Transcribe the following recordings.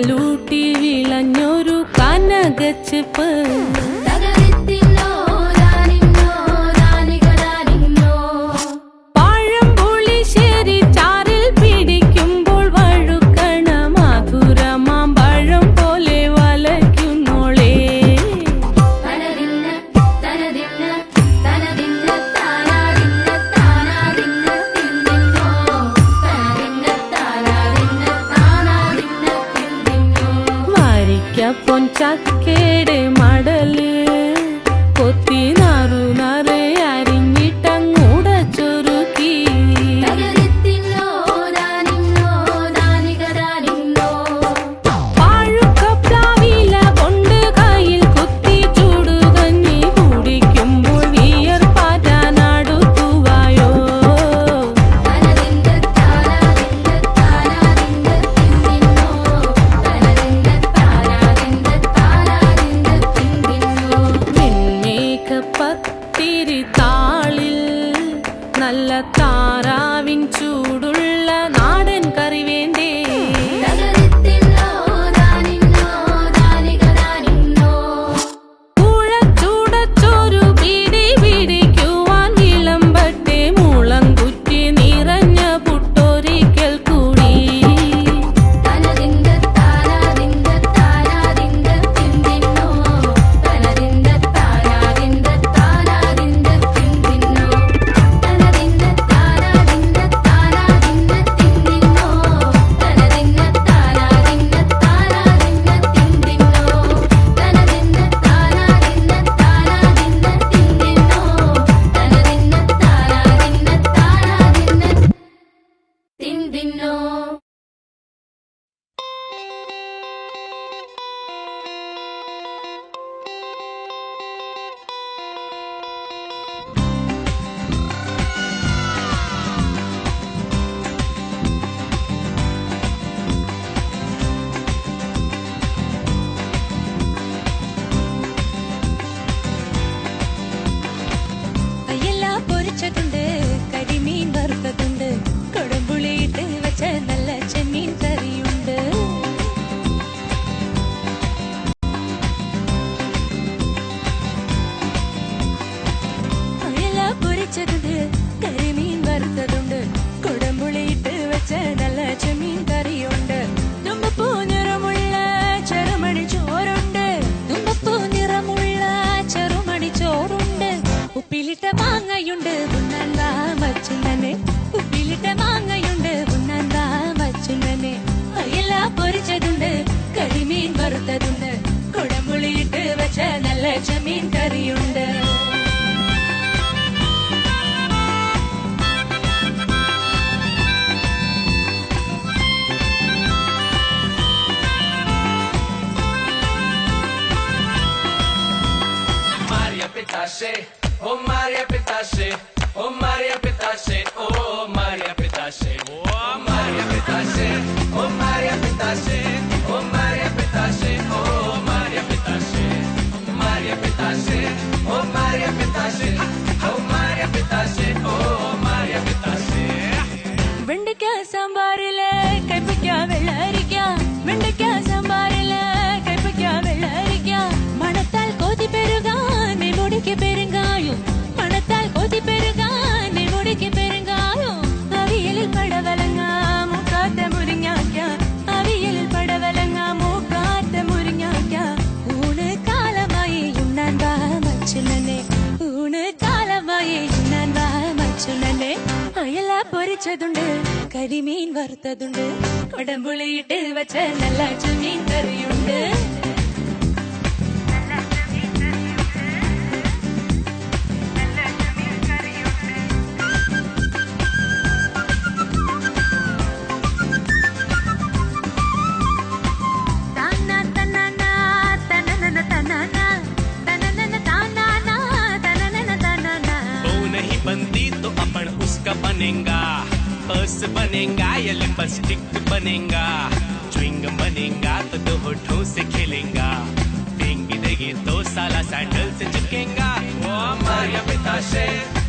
കലൂട്ടി വിളഞ്ഞൊരു കനകച്ചപ്പ്. ಕೊಂಚ ಕೇಡೆ ಮಾಡಲಿ. ഉപ്പിലിട്ട മാങ്ങയുണ്ട് ഉണ്ണാന്താ മച്ചുണ്ണനെ ഉപ്പിലിട്ട മാങ്ങയുണ്ട് ഉണ്ണാന്താ മച്ചുണ്ണനെ അയല പൊരിച്ചതുണ്ട് കരിമീൻ വറുത്തതുണ്ട്. കുടമ്പുളിയിട്ട് വെച്ച നല്ല ചെമ്മീൻ കറിയുണ്ട്. Mariam Ο Μάρια Πετάση, Ο Μάρια Πετάση, Ο Μάρια Πετάση, Ο Μάρια Πετάση, Ο Μάρια Πετάση, പൊരിച്ചതുണ്ട് കരിമീൻ വറുത്തതുണ്ട് കൊടമ്പുളിയിട്ട് വെച്ച നല്ല ചെമ്മീൻ पर्स बनेगा या लिपस्टिक बनेगा ज्विंग बनेगा तो दो होठों से खेलेगा देंगी देगी तो साला सैंडल से चिपकेगा पिता ओ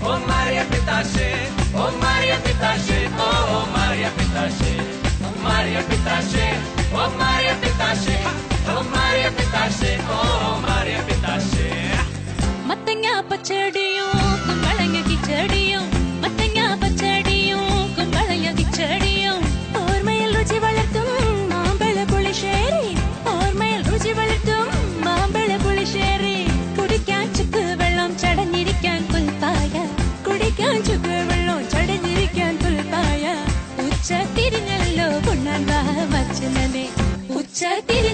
ഉച്ച തിരിഞ്ഞല്ലോ പുണ്ണാൻ വാ വച്ചനെ ഉച്ച തിരി